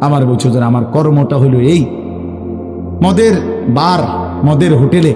আমার বলছে আমার কর্মটা হলো এই। মদের বার মদের হোটেলে